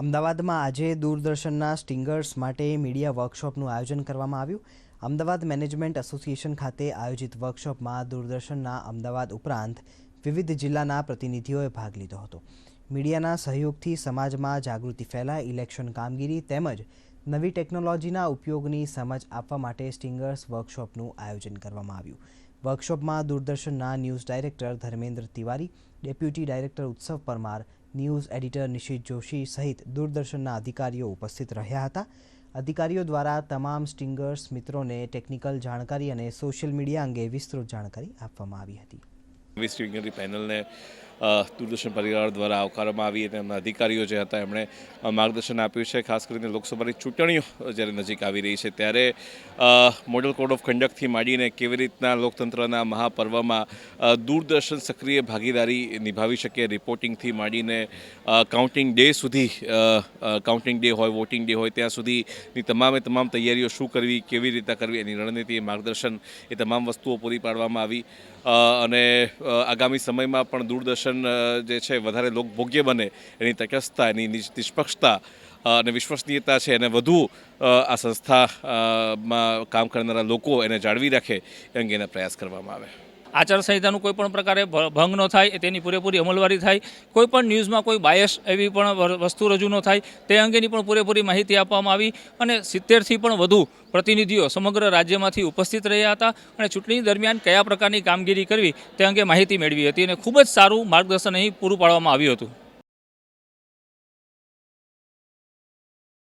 અમદાવાદમાં આજે દૂરદર્શનના સ્ટિંગર્સ માટે મીડિયા વર્કશોપનું આયોજન કરવામાં આવ્યું. અમદાવાદ મેનેજમેન્ટ એસોસિએશન ખાતે આયોજિત વર્કશોપમાં દૂરદર્શનના અમદાવાદ ઉપરાંત વિવિધ જિલ્લાના પ્રતિનિધિઓએ ભાગ લીધો હતો. મીડિયાના સહયોગથી સમાજમાં જાગૃતિ ફેલાય, ઇલેક્શન કામગીરી તેમજ નવી ટેકનોલોજીના ઉપયોગની સમજ આપવા માટે સ્ટિંગર્સ વર્કશોપનું આયોજન કરવામાં આવ્યું. વર્કશોપમાં દૂરદર્શનના news director Dharmendra Tiwari, deputy director Utsav Parmar news editor Nishit Joshi સહિત દૂરદર્શનના અધિકારીઓ ઉપસ્થિત રહ્યા હતા. અધિકારીઓ દ્વારા તમામ સ્ટિંગર્સ, મિત્રોને ટેકનિકલ જાણકારી અને સોશિયલ મીડિયા અંગે વિસ્તૃત જાણકારી આપવામાં આવી હતી. પેનલને દૂરદર્શન પરિવાર દ્વારા આવકારવામાં આવી અને એમના અધિકારીઓ જે હતા એમણે માર્ગદર્શન આપ્યું છે. ખાસ કરીને લોકસભાની ચૂંટણીઓ જ્યારે નજીક આવી રહી છે ત્યારે મોડલ કોડ ઓફ કન્ડક્ટથી માંડીને કેવી રીતના લોકતંત્રના મહાપર્વમાં દૂરદર્શન સક્રિય ભાગીદારી નિભાવી શકે રિપોર્ટિંગથી માંડીને કાઉન્ટિંગ ડે સુધી કાઉન્ટિંગ ડે હોય વોટિંગ ડે હોય, ત્યાં સુધીની તમામે તમામ તૈયારીઓ શું કરવી, કેવી રીતે કરવી એની રણનીતિ માર્ગદર્શન એ તમામ વસ્તુઓ પૂરી પાડવામાં આવી. અને આગામી સમયમાં પણ દૂરદર્શન અ, જે છે વધારે લોકભોગ્ય બને એની તટસ્થતા એની નિષ્પક્ષતા અને વિશ્વસનીયતા છે એને વધુ આ સંસ્થા માં કામ કરનારા લોકો એને જાળવી રાખે એ અંગેના પ્રયાસ કરવામાં આવે. આચારસંહિતાનું કોઈ પણ પ્રકારે ભંગ ન થાય તેની પૂરેપૂરી અમલવારી થાય. કોઈ પણ ન્યૂઝમાં કોઈ બાયસ એવી પણ વસ્તુ રજૂ ન થાય, તે અંગેની પણ પૂરેપૂરી માહિતી આપવામાં આવી અને સિત્તેરથી પણ વધુ પ્રતિનિધિઓ સમગ્ર રાજ્યમાંથી ઉપસ્થિત રહ્યા હતા અને ચૂંટણી દરમિયાન કયા પ્રકારની કામગીરી કરવી તે અંગે માહિતી મેળવી હતી અને ખૂબ જ સારું માર્ગદર્શન અહીં પૂરું પાડવામાં આવ્યું હતું.